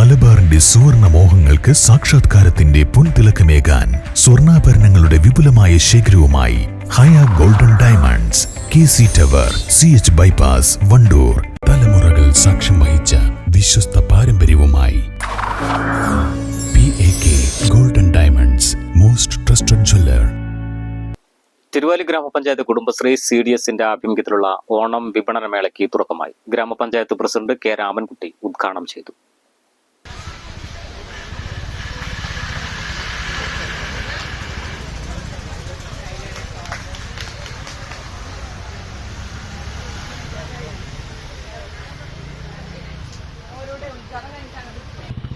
മലബാറിന്റെ സുവർണ മോഹങ്ങൾക്ക് സാക്ഷാത്കാരത്തിന്റെ പൊൻതിളക്കമേകാൻ സ്വർണാഭരണങ്ങളുടെ വിപുലമായ ശേഖരവുമായി Haya golden diamonds K C tower C H bypass Wandoor. തലമുറകൾ സാക്ഷ്യം വഹിച്ച വിശ്വസ്ത പാരമ്പര്യവുമായി golden diamonds most trusted jeweller Thiruvali ഗ്രാമപഞ്ചായത്ത് കുടുംബശ്രീ സി ഡി എസിന്റെ ആഭിമുഖ്യത്തിലുള്ള ഓണം വിപണന മേളയ്ക്ക് തുടക്കമായി. ഗ്രാമപഞ്ചായത്ത് പ്രസിഡന്റ് കെ രാമൻകുട്ടി ഉദ്ഘാടനം ചെയ്തു.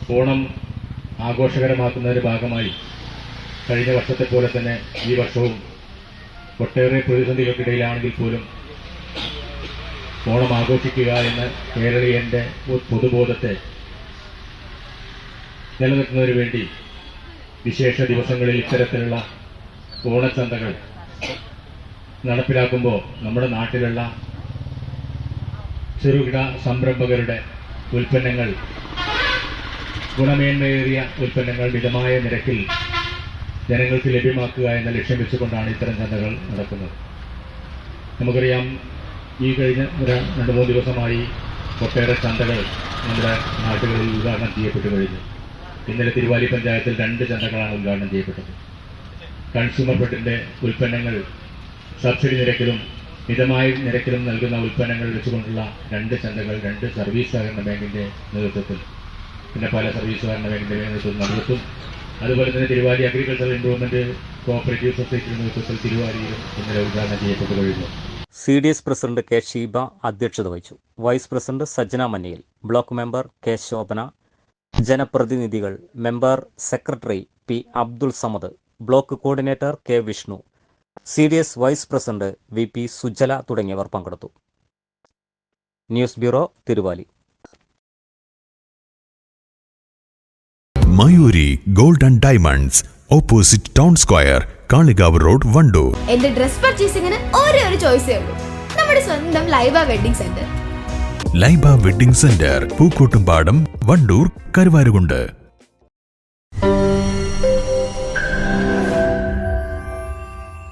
ഓണം ഒരു ഭാഗമായി കഴിഞ്ഞ വർഷത്തെ പോലെ തന്നെ ഈ വർഷവും ഒട്ടേറെ പ്രതിസന്ധികൾക്കിടയിലാണെങ്കിൽ പോലും ഓണം ആഘോഷിക്കുക എന്ന കേരളീയന്റെ പൊതുബോധത്തെ നിലനിർത്തുന്നതിന് വേണ്ടി വിശേഷ ദിവസങ്ങളിൽ ഇത്തരത്തിലുള്ള ഓണച്ചന്തകൾ നടപ്പിലാക്കുമ്പോൾ നമ്മുടെ നാട്ടിലുള്ള ചെറുകിട സംരംഭകരുടെ ഉൽപ്പന്നങ്ങൾ ഗുണമേന്മയേറിയ ഉൽപ്പന്നങ്ങൾ മിതമായ നിരക്കിൽ ജനങ്ങൾക്ക് ലഭ്യമാക്കുക എന്ന ലക്ഷ്യം വെച്ചുകൊണ്ടാണ് ഇത്തരം ചന്തകൾ നടക്കുന്നത്. നമുക്കറിയാം ഈ കഴിഞ്ഞ രണ്ട് മൂന്ന് ദിവസമായി ഒട്ടേറെ ചന്തകൾ നമ്മുടെ നാട്ടുകളിൽ ഉദ്ഘാടനം ചെയ്യപ്പെട്ടു കഴിഞ്ഞു. ഇന്നലെ തിരുവാലി പഞ്ചായത്തിൽ രണ്ട് ചന്തകളാണ് ഉദ്ഘാടനം ചെയ്യപ്പെട്ടത്. കൺസ്യൂമർ ഫെഡിന്റെ ഉൽപ്പന്നങ്ങൾ സബ്സിഡി നിരക്കിലും മിതമായ നിരക്കിലും നൽകുന്ന ഉൽപ്പന്നങ്ങൾ വെച്ചുകൊണ്ടുള്ള രണ്ട് ചന്തകൾ രണ്ട് സർവീസ് സഹകരണ ബാങ്കിന്റെ നേതൃത്വത്തിൽ പിന്നെ പല സർവീസുകാരുടെ വേണ്ടി നേതൃത്വം നടത്തും. അതുപോലെ തന്നെ തിരുവാലി അഗ്രികൾച്ചർ ഇംപ്രൂവ്മെന്റ് കോഓപ്പറേറ്റീവ് സൊസൈറ്റിയുടെ നേതൃത്വത്തിൽ തിരുവാലിയിലും ഇന്നലെ ഉദ്ഘാടനം ചെയ്യപ്പെട്ടു കഴിഞ്ഞു. C D S president K Sheeba അധ്യക്ഷത വഹിച്ചു. Vice president Sajjana മന്നയിൽ. Block member K Shobhana. ജനപ്രതിനിധികൾ member secretary P Abdul Samad. Block coordinator K Vishnu. C D S vice president V P Sujala തുടങ്ങിയവർ പങ്കെടുത്തു. News bureau Thiruvali. Mayuri golden diamonds opposite town square Kalikavu road Wandoor എന്റെ dress പർച്ചേസിംഗിന് ഒരേ ഒരു ചോയ്സേ ഉള്ളൂ. നമ്മുടെ സ്വന്തം Laiba wedding centre Laiba wedding centre Pookkottumpadam Wandoor Karuvarakundu.